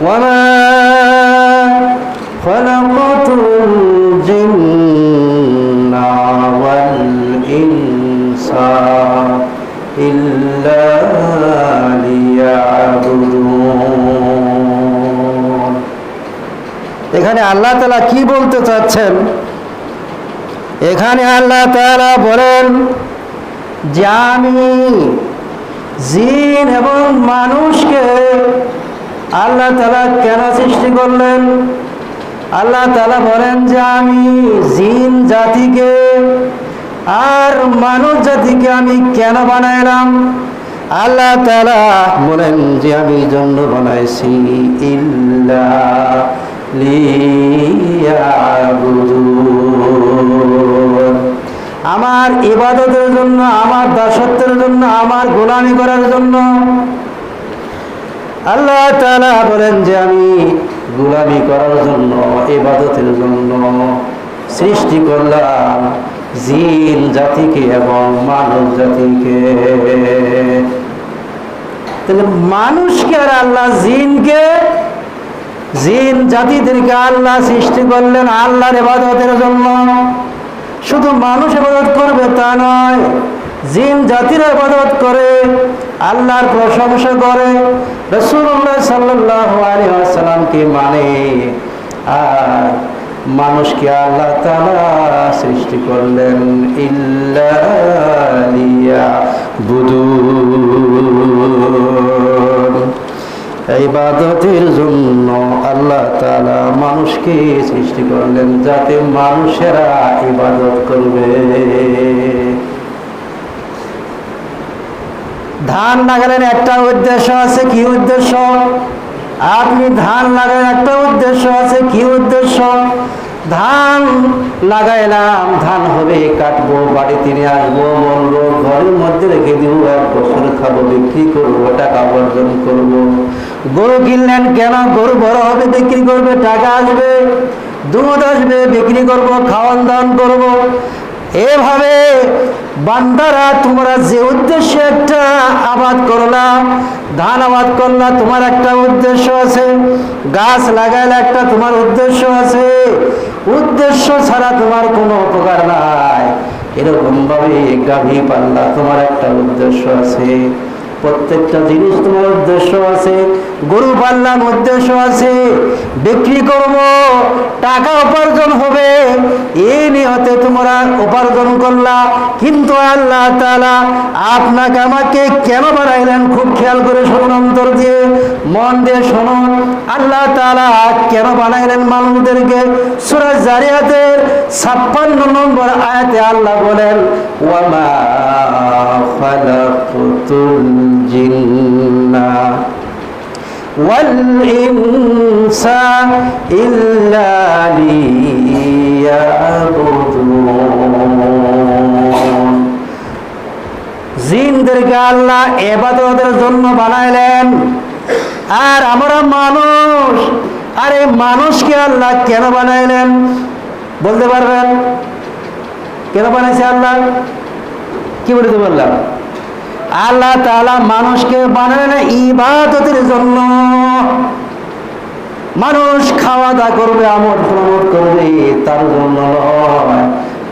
وما خلقت الجن والإنس إلا ليعبدون এখানে আল্লাহ তালা কি বলতে চাচ্ছেন এখানে আল্লাহ তালা বলেন যে আমি জিন এবং মানুষকে আল্লাহ তালা কেন সৃষ্টি করলেন আল্লাহ তালা বলেন যে আমি জিন জাতিকে আর মানুষ জাতিকে আমি কেন বানাইলাম আল্লাহ তালা বলেন যে আমি জন্য বানাইছি ইল্লা। আমার ইবাদতের জন্য, আমার দাসত্বের জন্য, আমার গোলামি করার জন্য আল্লাহ তালা বলেন যে আমি গুলামি করার জন্য এবাদতের জন্য সৃষ্টি করলাম জিন জাতিকে এবং মানব জাতিকে। তাহলে মানুষকে আর আল্লাহ জিনকে, জিন জাতিদেরকে আল্লাহ সৃষ্টি করলেন আল্লাহর এবাদতের জন্য। শুধু মানুষ এবাদত করবে তা নয়, জিন জাতির এবাদত করে আল্লাহর প্রশংসা করে রসুল্লাহ আসালামকে মানে। আর মানুষকে আল্লাহ তালা সৃষ্টি করলেন ইল্লালিয়া বুদু ইবাদতের জন্য আল্লাহ তালা মানুষকে সৃষ্টি করলেন, যাতে মানুষেরা ইবাদত করবে। ধান লাগালেন একটা উদ্দেশ্য আছে, কি উদ্দেশ্য? আপনি ধান লাগালেন একটা উদ্দেশ্য আছে, কি উদ্দেশ্য? ধান লাগাইলাম, ধান হবে, কাটবো, বাড়িতে নিয়ে আসব বলব ঘরের মধ্যে রেখে দিব, এক বছর খাব, বিক্রি করব, টাকা অর্জন করব। গরু কিনলেন কেন? গরু বড় হবে, বিক্রি করবে, টাকা আসবে, দুধ আসবে, বিক্রি করব, খাওয়ান দাওয়ান করব। এভাবে বান্দারা, তোমরা যে উদ্দেশ্যে একটা আবাদ করলা ধান আবাদ করলা তোমার একটা উদ্দেশ্য আছে, গাছ লাগাইলে একটা তোমার উদ্দেশ্য আছে, উদ্দেশ্য ছাড়া তোমার কোনো উপকার নাই। এরকম ভাবে গাভী পাল্লা তোমার একটা উদ্দেশ্য আছে। প্রত্যেকটা জিনিস তোমার উদ্দেশ্য পাল্লার উদ্দেশ্য আছে। বিক্রি করব, টাকা উপার্জন হবে। এই নিহতে তোমরা উপার্জন করলা। কিন্তু আল্লাহ তাআলা আপনাকে আমাকে কেন বানাইলেন? খুব খেয়াল করে শুনুন অন্তর দিয়ে, মন দিয়ে শুনুন। আল্লাহ তাআলা কেন বানাইলেন মানুষদেরকে? সূরা জারিয়াতের ছাপ্পান্ন নম্বর আয়াতে আল্লাহ বলেন, ওয়ামা খালাকুতুল জিন্না والإنس إلا ليعبدون জিনদেরকে আল্লাহ এবাদতের জন্য বানাইলেন আর আমরা মানুষ আর এই মানুষকে আল্লাহ কেন বানাইলেন বলতে পারবেন কেন বানাইছে আল্লাহ কি বলতে বললাম আল্লাহ তাআলা মানুষকে বানালেন ইবাদতের জন্য মানুষ খাওয়া দাওয়া করবে আমোদ প্রমোদ করবে, তার জন্য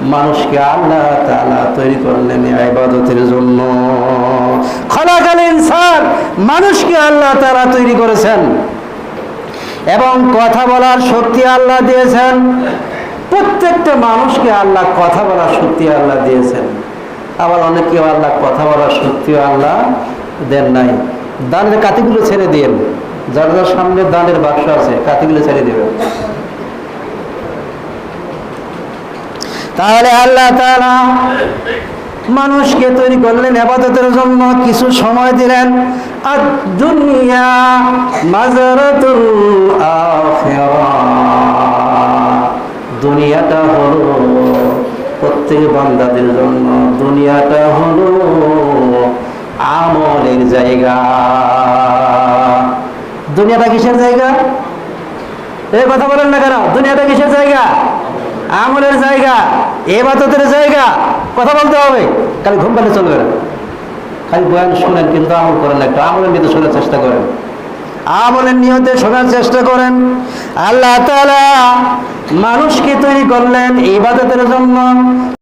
মানুষকে আল্লাহ তাআলা তৈরি করলেন ইবাদতের জন্য। খলাকাল ইনসান, মানুষকে আল্লাহ তাআলা তৈরি করেছেন। এবং কথা বলার শক্তি আল্লাহ দিয়েছেন। প্রত্যেকটা মানুষকে আল্লাহ কথা বলার শক্তি আল্লাহ দিয়েছেন। আবার অনেকে আল্লাহ কথা বলার শক্তিও আল্লাহ দেন নাই। দানের কাতিগুলো ছেড়ে দিয়েন। যার যার সামনে দানের বাক্স আছে কাতিগুলো ছেড়ে দেবেন। তাহলে আল্লাহ তাআলা মানুষকে তৈরি করলেন, আবাদতের জন্য কিছু সময় দিলেন। আর দুনিয়া মাজারাতুল দুনিয়াটা হলো প্রত্যেক বান্দাদের জন্য। দুনিয়াটা হলো আমলের জায়গা। দুনিয়াটা কিসের জায়গা? এই কথা বলেন না কেন? দুনিয়াটা কিসের জায়গা? আমলের জায়গা। এবাদতের জায়গা। কথা বলতে হবে। খালি ঘুম পেলে চলবে না। খালি বয়ান শুনেন কিন্তু আমল করেন না। একটু আমলের মধ্যে শোনার চেষ্টা করেন। আমলের নিয়তে শোনার চেষ্টা করেন। আল্লাহ তাআলা মানুষকে তৈরি করলেন ইবাদতের জন্য।